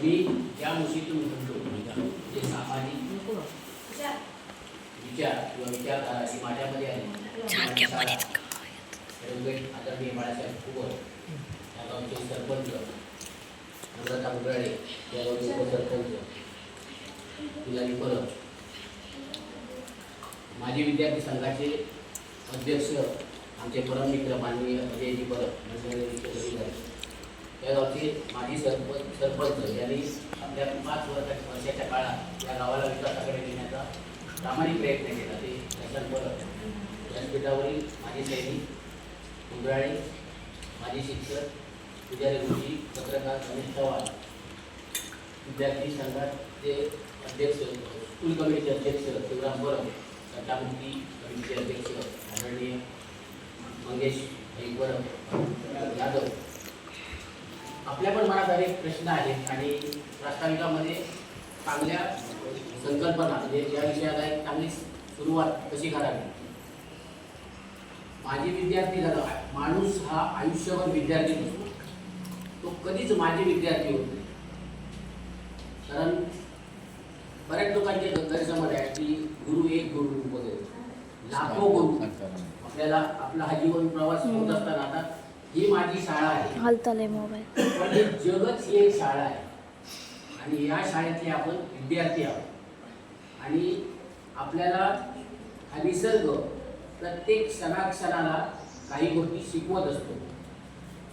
मी या गोष्टीतून म्हणतो जे सामाजिक विचार किंवा विचारधारा जी माझ्यामध्ये आहे. रंगेट आदरणीय बाळासाहेब कुबर या गावचे सरपंच नम्रता मुगळे या गावचे उपसरपंच तुलानी परब माजी विद्यार्थी संघाचे अध्यक्ष आमचे परममित्र माननीय अजयजी परब मंडळीचे अधिकारी या गावचे माजी सरपंच यांनी आपल्या पाच वर्षा वर्षाच्या काळात या गावाला विकासाकडे नेण्याचा प्रामाणिक प्रयत्न केला. ते यशवंत परब व्यासपीठावरील माजी सैनिक उंबराळे माजी शिक्षक पुजारी गुरुजी पत्रकार रमेश चव्हाण विद्यार्थी संघाचे अध्यक्ष स्कूल कमिटीचे अध्यक्ष शिवराम परब सत्तामुक्ती कमिटीचे अध्यक्ष आदरणीय मंगेश भाई परब यादव आपल्या पण मनात अनेक प्रश्न आहेत आणि प्रास्ताविकामध्ये चांगल्या संकल्पना म्हणजे या विषयाला एक चांगली सुरुवात कशी करावी? माजी विद्यार्थी झाला. माणूस हा आयुष्यभर विद्यार्थी नसतो. तो कधीच माजी विद्यार्थी होत नाही. कारण बऱ्याच लोकांचे गैरसमज आहे की गुरु एक गुरु वगैरे लाखो गुरु. आपल्याला आपला हा जीवन प्रवास होत असताना आता ही माझी शाळा आहे. मोबाईल. पण जगच ही एक शाळा आहे. आणि या शाळेतले आपण विद्यार्थी आहोत. आणि आपल्याला हा निसर्ग प्रत्येक क्षणाक्षणाला काही गोष्टी शिकवत असतो.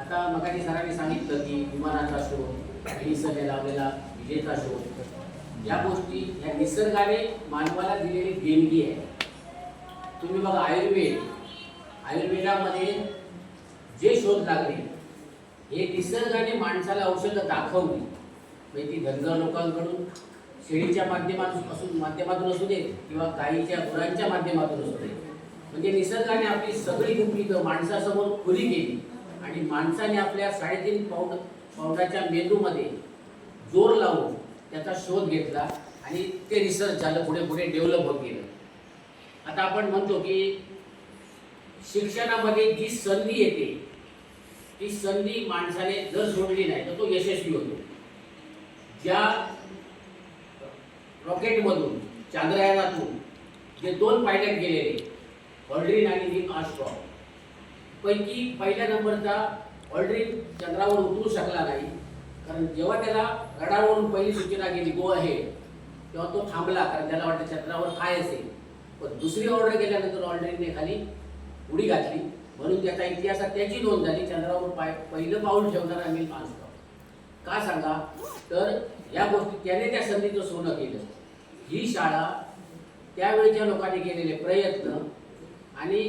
आता मगाशी सरांनी सांगितलं की विमानाचा शोध निसर्ग लावलेला विजेचा शोध या गोष्टी या निसर्गाने मानवाला दिलेली देणगी आहे. तुम्ही बघा आयुर्वेद आयुर्वेदामध्ये जे शोध लागले हे निसर्गाने माणसाला औषधं दाखवली. म्हणजे ती धनगर लोकांकडून शेळीच्या माध्यमातून असून माध्यमातून असू दे किंवा गाईच्या गुरांच्या माध्यमातून असू दे. म्हणजे निसर्गाने आपली सगळी गुपितं माणसासमोर खुली केली आणि माणसाने आपल्या साडेतीन पाऊंड पाऊंडाच्या मेंदूमध्ये जोर लावून त्याचा शोध घेतला आणि ते रिसर्च झालं पुढे पुढे डेव्हलप होत गेलं. आता आपण म्हणतो की शिक्षणामध्ये जी संधी येते ती संधी माणसाने जर सोडली नाही तर तो यशस्वी होतो. ज्या रॉकेटमधून चांद्रयानातून जे दोन पायलट गेलेले ऑल्ड्रीन आणि निक आस्ट्रॉ पैकी पहिल्या नंबरचा ऑल्ड्रीन चंद्रावर उतरू शकला नाही कारण जेव्हा त्याला रडावरून पहिली सूचना गेली गो आहे तेव्हा तो थांबला कारण त्याला वाटतं चंद्रावर काय असेल. पण दुसरी ऑर्डर गेल्यानंतर ऑल्ड्रीनने खाली उडी घातली. म्हणून त्याचा इतिहासात त्याची नोंद झाली चंद्रावर पाय पहिलं पाऊल ठेवणारा आम्ही आस्ट्रॉ का सांगा? तर या गोष्टी त्याने त्या संधीचं सोनं केलं. ही शाळा त्यावेळच्या लोकांनी केलेले प्रयत्न आणि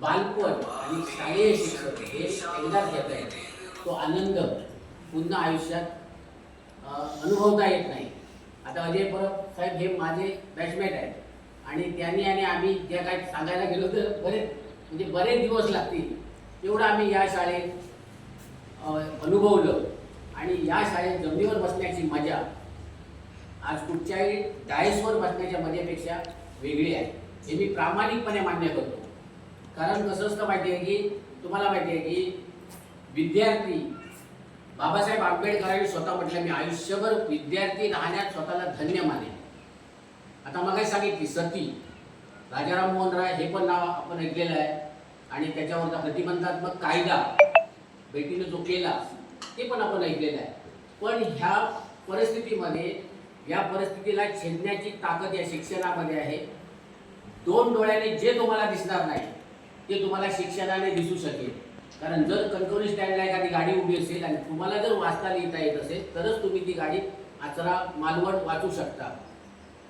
बालपण आणि शालेय शिक्षण हे एकदाच घेता येते तो आनंद पुन्हा आयुष्यात अनुभवता येत नाही. आता अजय परब साहेब हे माझे बॅचमेट आहेत. आणि त्यांनी आणि आम्ही ज्या काय सांगायला गेलो तर बरेच म्हणजे बरेच दिवस लागतील. एवढं आम्ही या शाळेत अनुभवलं. आणि या शाळेत जमिनीवर बसण्याची मजा आज कुठच्याही डायसवर बसण्याच्या मजेपेक्षा वेगळी आहे. हे मी प्रामाणिकपणे मान्य करतो. कारण कसं असतं माहिती आहे की तुम्हाला माहिती आहे की विद्यार्थी बाबासाहेब आंबेडकरांनी स्वतः म्हटलं मी आयुष्यभर विद्यार्थी राहण्यात स्वतःला धन्य माने आता मग सांगितली सती राजाराम मोहन राय हे पण नाव आपण ऐकलेलं आहे. आणि त्याच्यावरचा प्रतिबंधात्मक कायदा बेटीने जो केला ते पण आपण ऐकलेलं आहे. पण ह्या परिस्थितीमध्ये या परिस्थितीला छेदण्याची ताकद या शिक्षणामध्ये आहे. दोन डोळ्याने जे तुम्हाला दिसणार नाही ते तुम्हाला शिक्षणाने दिसू शकेल. कारण जर कणकवली स्टँडला एखादी गाडी उभी असेल आणि तुम्हाला जर वाचता लिहिता येत असेल तरच तुम्ही ती गाडी आचरा मालवण वाचू शकता.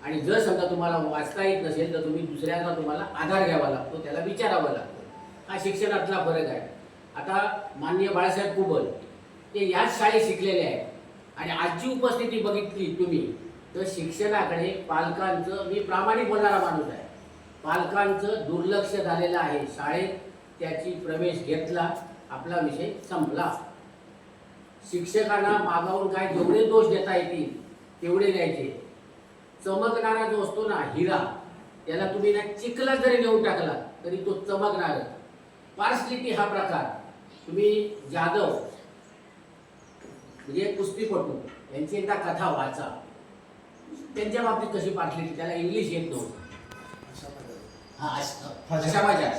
आणि जर समजा तुम्हाला वाचता येत नसेल तर तुम्ही दुसऱ्यांना तुम्हाला आधार घ्यावा लागतो त्याला विचारावं लागतं. हा शिक्षणातला फरक आहे. आता माननीय बाळासाहेब कुबल ते याच शाळेत शिकलेले आहेत. आणि आजची उपस्थिती बघितली तुम्ही तर शिक्षणाकडे पालकांचं मी प्रामाणिक बोलणारा माणूस आहे. पालकांचं दुर्लक्ष झालेलं आहे शाळेत त्याची प्रवेश घेतला आपला विषय संपला. शिक्षकांना मागावून काय जेवढे दोष देता येतील तेवढे द्यायचे. चमकणारा जो असतो ना हिरा त्याला तुम्ही ना चिखला जरी नेऊन टाकला तरी तो चमकणार पार्सलिटी हा प्रकार. तुम्ही जाधव म्हणजे एक कुस्तीपटू यांची एकदा कथा वाचा. त्यांच्या बाबतीत कशी पाठली त्याला इंग्लिश येत नव्हतं. हा अशा माझ्या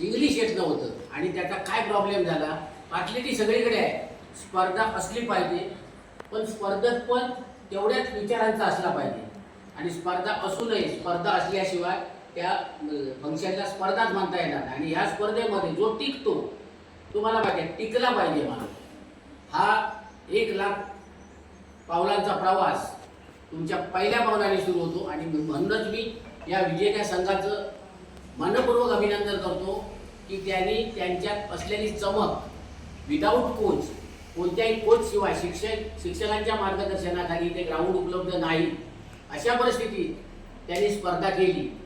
इंग्लिश येत नव्हतं. आणि त्याचा काय प्रॉब्लेम झाला? पाटलेटी सगळीकडे आहे. स्पर्धा असली पाहिजे. पण स्पर्धेत पण तेवढ्याच विचारांचा असला पाहिजे. आणि स्पर्धा असू नये स्पर्धा असल्याशिवाय त्या फंक्शनला स्पर्धाच म्हणता येणार आणि ह्या स्पर्धेमध्ये जो टिकतो तुम्हाला माहिती आहे टिकला पाहिजे माणूस. हा एक लाख पावलांचा प्रवास तुमच्या पहिल्या पावलाने सुरू होतो आणि म्हणूनच मी या विजेत्या संघाचं मनपूर्वक अभिनंदन करतो की त्यांनी त्यांच्यात असलेली चमक विदाऊट कोच कोणत्याही कोचशिवाय शिक्षक शिक्षकांच्या मार्गदर्शनाखाली ते ग्राउंड उपलब्ध नाही. अशा परिस्थितीत त्यांनी स्पर्धा केली.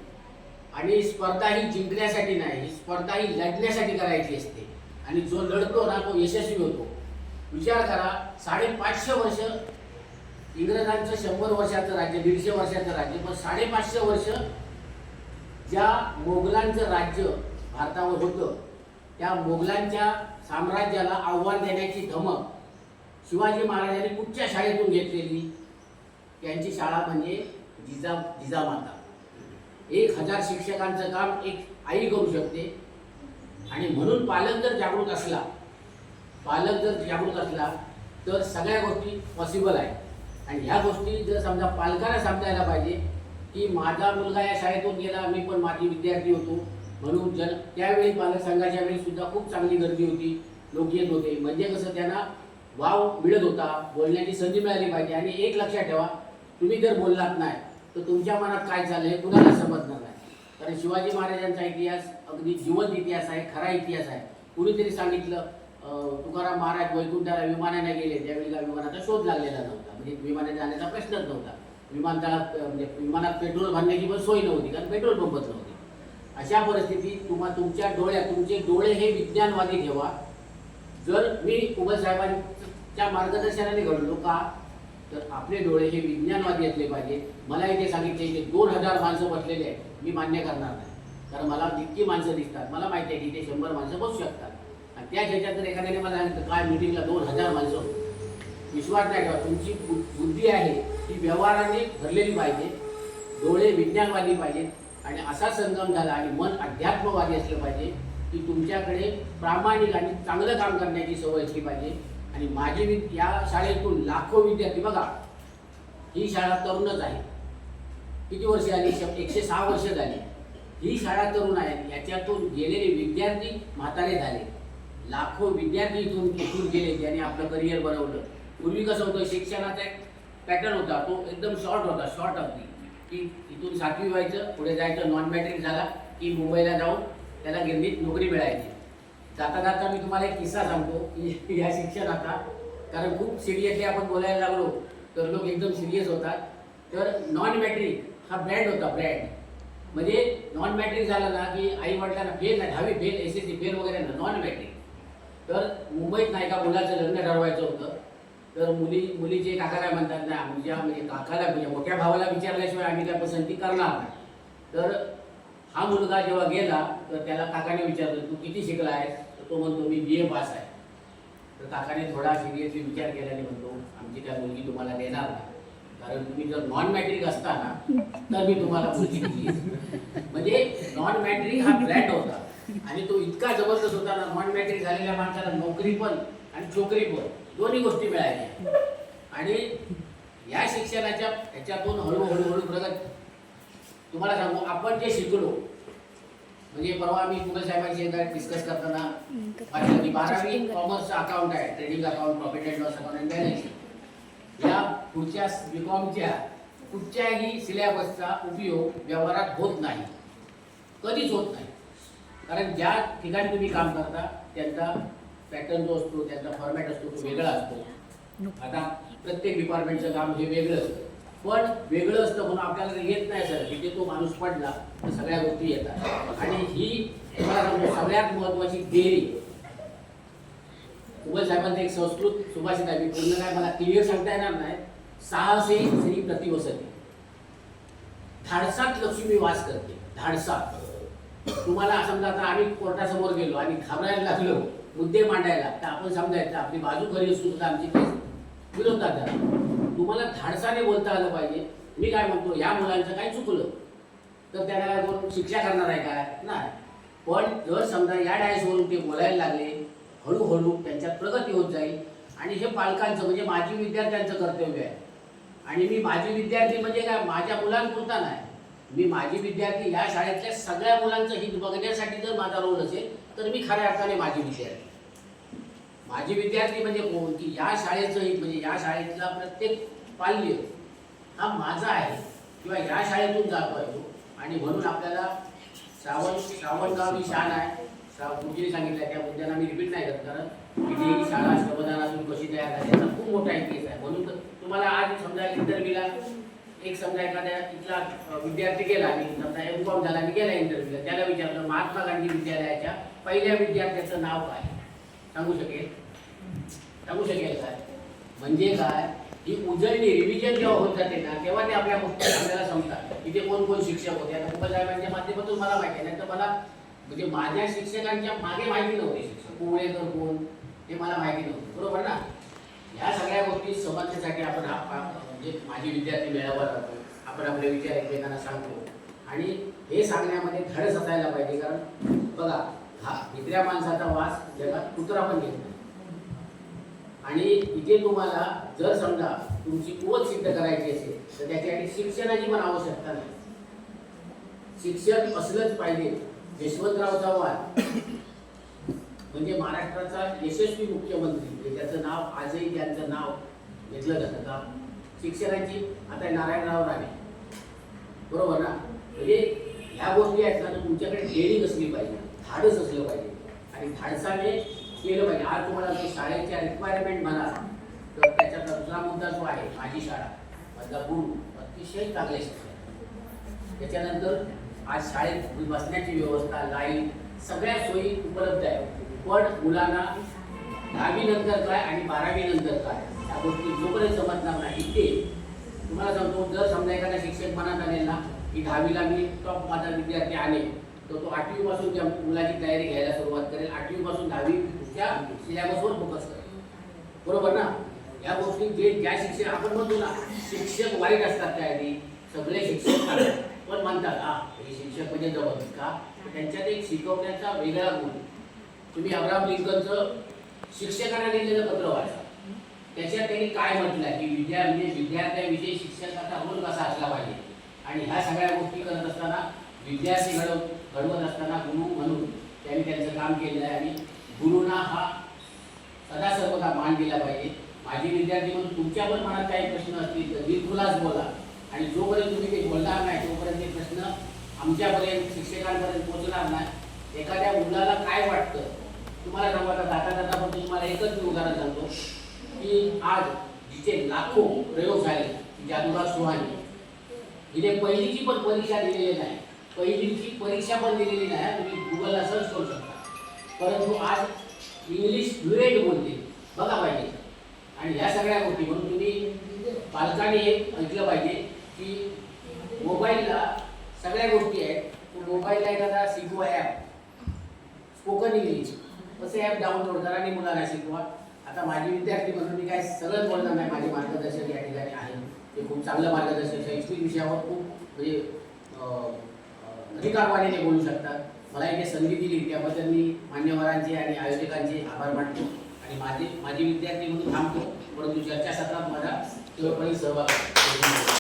आणि स्पर्धा ही जिंकण्यासाठी नाही ही स्पर्धा ही लढण्यासाठी करायची असते. आणि जो लढतो ना तो यशस्वी होतो. विचार करा साडेपाचशे वर्ष इंग्रजांचं शंभर वर्षाचं राज्य दीडशे वर्षाचं राज्य पण साडेपाचशे वर्ष ज्या मोगलांचं राज्य भारतावर होतं त्या मोगलांच्या साम्राज्याला आव्हान देण्याची धमक शिवाजी महाराजांनी कुठच्या शाळेतून घेतलेली? त्यांची शाळा म्हणजे जिजा जिजामाता एक हजार शिक्षकांचं काम एक आई करू शकते. आणि म्हणून पालक जर जागृत असला पालक जर जागृत असला तर सगळ्या गोष्टी पॉसिबल आहे आणि ह्या गोष्टी जर समजा पालकांना समजायला पाहिजे की माझा मुलगा या शाळेतून गेला मी पण माझी विद्यार्थी होतो म्हणून जन त्यावेळी पालक संघाच्या वेळी सुद्धा खूप चांगली गर्दी होती लोक येत होते. म्हणजे कसं त्यांना वाव मिळत होता बोलण्याची संधी मिळाली पाहिजे. आणि एक लक्षात ठेवा तुम्ही जर बोललात नाही तर तुमच्या मनात काय चाललं हे कुणाला समजणार नाही. कारण शिवाजी महाराजांचा इतिहास अगदी जिवंत इतिहास आहे खरा इतिहास आहे. कुणीतरी सांगितलं तुकाराम महाराज वैकुंठाला विमानाने गेले. त्यावेळी का विमानाचा शोध लागलेला नव्हता. म्हणजे विमाने जाण्याचा प्रश्नच नव्हता. विमानतळात म्हणजे विमानात पेट्रोल भरण्याची पण सोय नव्हती कारण पेट्रोल पंपच नव्हते. अशा परिस्थितीत तुम्हा तुमच्या डोळ्यात तुमचे डोळे हे विज्ञानवादी ठेवा. जर मी उमर साहेबांच्या मार्गदर्शनाने घडलो का तर आपले डोळे हे विज्ञानवादी असले पाहिजे. मला इथे सांगितले की दोन हजार माणसं बसलेले आहेत. मी मान्य करणार नाही. कारण मला जितकी माणसं दिसतात मला माहिती आहे की इथे शंभर माणसं बसू शकतात. त्या ह्याच्यात जर एखाद्याने मला सांगितलं काय मिटिंगला दोन हजार माणसं विश्वास नाही ठेवा तुमची बुद्धी आहे ती व्यवहाराने भरलेली पाहिजे डोळे विज्ञानवादी पाहिजेत आणि असा संगम झाला आणि मन अध्यात्मवादी असलं पाहिजे की तुमच्याकडे प्रामाणिक आणि चांगलं काम करण्याची सवय असली पाहिजे. आणि माझी वि- या शाळेतून लाखो विद्यार्थी बघा ही शाळा तरुणच आहे. किती वर्ष आली श- एकशे सहा वर्ष झाली. ही शाळा तरुण आहे याच्यातून गेलेले विद्यार्थी म्हातारे झाले. लाखो विद्यार्थी इथून तिथून गेले ज्याने आपलं करिअर बनवलं. पूर्वी कसं होतं शिक्षणाचा एक पॅटर्न होता तो एकदम शॉर्ट होता शॉर्ट अगदी. की इथून सातवी व्हायचं पुढे जायचं नॉन मॅट्रिक झाला की मुंबईला जाऊन त्याला गिरणीत नोकरी मिळायची. जाता जाता मी तुम्हाला एक किस्सा सांगतो की या शिक्षणाचा कारण खूप सिरियसली आपण बोलायला लागलो तर लोक एकदम सिरियस होतात. तर नॉन मॅट्रिक हा ब्रँड होता ब्रँड म्हणजे नॉन मॅट्रिक झाला ना की आई वडिलांना फेल नाही दहावी fail S S C fail वगैरे ना नॉन मॅट्रिक तर मुंबईत नाही का मुलाचं लग्न ठरवायचं होतं. तर मुली मुलीचे काका काय म्हणतात ना आमच्या म्हणजे काकाला म्हणजे मोठ्या भावाला विचारल्याशिवाय आम्ही काय पसंती करणार नाही. तर हा मुलगा जेव्हा गेला तर त्याला काकाने विचारलं तू किती शिकला आहेस तर तो म्हणतो मी बी ए पास आहे. तर काकाने थोडा सिरियसली विचार केला म्हणतो आमची काय मुलगी तुम्हाला देणार नाही. कारण तुम्ही जर नॉन मॅट्रिक असता ना तर मी तुम्हाला मुलगी म्हणजे नॉन मॅट्रिक हा ब्रँड होता. आणि तो इतका जबरदस्त होता ना नॉन मॅट्रिक झालेल्या माणसाला नोकरी पण आणि छोकरी पण दोन्ही गोष्टी मिळाल्या. आणि या शिक्षणाच्या ह्याच्यातून हळूहळू हळू प्रगत. तुम्हाला सांगू आपण जे शिकलो म्हणजे परवा मी कुबल साहेबांशी एकदा डिस्कस करताना माझ्या बारावी कॉमर्स अकाउंट आहे trading account profit and loss account आणि बॅलन्स या पुढच्या बीकॉमच्या कुठच्याही सिलेबसचा उपयोग व्यवहारात होत नाही. कधीच होत नाही. कारण ज्या ठिकाणी तुम्ही काम करता त्यांचा पॅटर्न जो असतो त्यांचा फॉर्मॅट असतो तो वेगळा असतो. आता प्रत्येक डिपार्टमेंटचं काम हे वेगळं असतं. पण वेगळं असतं म्हणून आपल्याला येत नाही सर. तिथे तो माणूस पडला तर सगळ्या गोष्टी येतात. आणि ही मला सांगतो सगळ्यात महत्वाची देरी. उबल साहेबांचं एक संस्कृत सुभाषित आहे मी पूर्ण काय मला क्लिअर सांगता येणार नाही. साहसे श्री प्रतिवसती. धाडसात लक्ष्मी वास करते. धाडसात. तुम्हाला समजा आता आम्ही कोर्टासमोर गेलो आणि घाबरायला लागलो मुद्दे मांडायला तर आपण समजायचं आपली बाजू खरी असून सुद्धा आमची केस विरोधात तुम्हाला धाडसाने बोलता आलं पाहिजे. मी काय म्हणतो या मुलांचं काय चुकलं तर त्याला काय कोण शिक्षा करणार आहे काय? नाही. पण जर समजा या डायसवरून ते बोलायला लागले हळूहळू त्यांच्यात प्रगती होत जाईल. आणि हे पालकांचं म्हणजे माजी विद्यार्थ्यांचं कर्तव्य आहे. आणि मी माजी विद्यार्थी म्हणजे काय? माझ्या मुलांपुरता नाही. मी माजी विद्यार्थी या शाळेतल्या सगळ्या मुलांचं हित बघण्यासाठी जर माझा रोल असेल तर मी खऱ्या अर्थाने माजी विद्यार्थी. माजी विद्यार्थी म्हणजे कोण? की या शाळेचं हित म्हणजे या शाळेतला प्रत्येक पाल्य हा माझा आहे किंवा या शाळेतून जातो आहे. तो आणि म्हणून आपल्याला श्रावण श्रावणगाव ही शाळा आहे. श्राव पूजेने सांगितलं त्या मुद्द्याला मी रिपीट नाही करत कारण की ही शाळा श्रमदानातून कशी तयार झाली याचा खूप मोठा इतिहास आहे. म्हणून तर तुम्हाला आज समजा इंटरव्ह्यूला एक समजा एखाद्या इथला विद्यार्थी गेला आणि समजा एम कॉम झाला आणि गेला इंटरव्ह्यूला त्याला विचारलं महात्मा गांधी विद्यालयाच्या पहिल्या विद्यार्थ्याचं नाव काय? सांगू शकेल? सांगू शकेल काय म्हणजे काय? ही उजळणी रिव्हिजन जेव्हा होत जाते ना तेव्हा ते आपल्या गोष्टी आपल्याला समजतात. इथे कोण कोण शिक्षक होते? आता साहेबांच्या माध्यमातून मला माहिती आहे नाही तर मला म्हणजे माझ्या शिक्षकांच्या मागे माहिती नव्हती शिक्षक. कुवळेकर कोण? हे मला माहिती नव्हतं. बरोबर ना? ह्या सगळ्या गोष्टी समजण्यासाठी आपण हा म्हणजे माझी विद्यार्थी वेळावर राहतो आपण आपले विचार एकमेकांना सांगतो. आणि हे सांगण्यामध्ये धडस असायला पाहिजे कारण बघा हा दुसऱ्या माणसाचा वास जगात कुत्रा पण घेत नाही. आणि इथे तुम्हाला जर समजा तुमची कुवत सिद्ध करायची असेल तर त्याच्यासाठी शिक्षणाची पण आवश्यकता नाही. शिक्षण असलंच पाहिजे. यशवंतराव चव्हाण म्हणजे महाराष्ट्राचा यशस्वी मुख्यमंत्री म्हणजे त्याचं नाव आजही त्यांचं नाव घेतलं जातं का? शिक्षणाची आता नारायणराव राणे. बरोबर ना? म्हणजे ह्या गोष्टी आहेत ना तर तुमच्याकडे डेअरिंग असली पाहिजे? धाडस असलं पाहिजे. आणि धाडसाने केलं पाहिजे. आज तुम्हाला जो शाळेच्या रिक्वायरमेंट म्हणा तर त्याच्यातला दुसरा मुद्दा जो आहे माझी शाळा मधला गुरु अतिशय चांगले शिक्षक त्याच्यानंतर आज शाळेत बसण्याची व्यवस्था लाइट सगळ्या सोयी उपलब्ध आहे पण मुलांना दहावी नंतर काय आणि बारावी नंतर काय? गोष्टी जोपर्यंत समजणार नाही ते तुम्हाला सांगतो जर समजा एखादा शिक्षक मनात आलेला की दहावीला मी टॉप माझा विद्यार्थी आले तर तो आठवी पासून त्या मुलाची तयारी घ्यायला सुरुवात करेल. आठवी पासून दहावी त्या सिलेबसवर फोकस करेल. बरोबर ना? या गोष्टी जे ज्या शिक्षक आपण म्हणतो ना शिक्षक वाईट असतात त्या आधी सगळे शिक्षक पण म्हणतात हा हे शिक्षक म्हणजे जवळ का? त्यांच्यात एक शिकवण्याचा वेगळा गुण. तुम्ही अब्राम लिंकनचं शिक्षकांना लिहिलेलं पत्र वाचा. त्याच्यात त्यांनी काय म्हटलं की विद्या म्हणजे विद्यार्थ्यांविषयी शिक्षकाचा रोल कसा असला पाहिजे? आणि ह्या सगळ्या गोष्टी करत असताना विद्यार्थी घडव घडवत असताना गुरु म्हणून त्यांनी त्यांचं काम केलेलं आहे आणि गुरुना हा सदा सर्वदा मान दिला पाहिजे. माझी विद्यार्थी म्हणून तुमच्या पण मनात काही प्रश्न असतील तर बिलकुलच बोला. आणि जोपर्यंत तुम्ही ते बोलणार नाही तोपर्यंत ते प्रश्न आमच्यापर्यंत शिक्षकांपर्यंत पोहोचणार नाही. एखाद्या मुलाला काय वाटतं? तुम्हाला सांगू जाता जाता पण तुम्हाला एकच मी उदाहरण सांगतो. की आज जिचे लाखो प्रयोग झाले की जादुरा सुहानी हिने पहिलीची पण परीक्षा दिलेली नाही. पहिलीची परीक्षा पण दिलेली नाही तुम्ही गुगलला सर्च करू शकता. परंतु आज इंग्लिश फ्लुएंट बोलते बघा पाहिजे. आणि ह्या सगळ्या गोष्टी म्हणून तुम्ही पालकांनी एक ऐकलं पाहिजे की मोबाईलला सगळ्या गोष्टी आहेत. मोबाईलला एखादा शिकवा ॲप स्पोकन इंग्लिश असं ॲप डाउनलोड करा आणि मुलांना शिकवा. आता माझी विद्यार्थी म्हणून मी काय सगळंच बोलणार नाही. माझे मार्गदर्शक या ठिकाणी आहे ते खूप चांगलं मार्गदर्शक शैक्षणिक विषयावर खूप म्हणजे अधिकारवाणीने बोलू शकतात. मला इथे संधी दिली. त्याबद्दल मी मान्यवरांचे आणि आयोजकांचे आभार मानतो आणि माझे माझे विद्यार्थी म्हणून थांबतो. परंतु चर्चासत्रात माझा केवळपणे सहभाग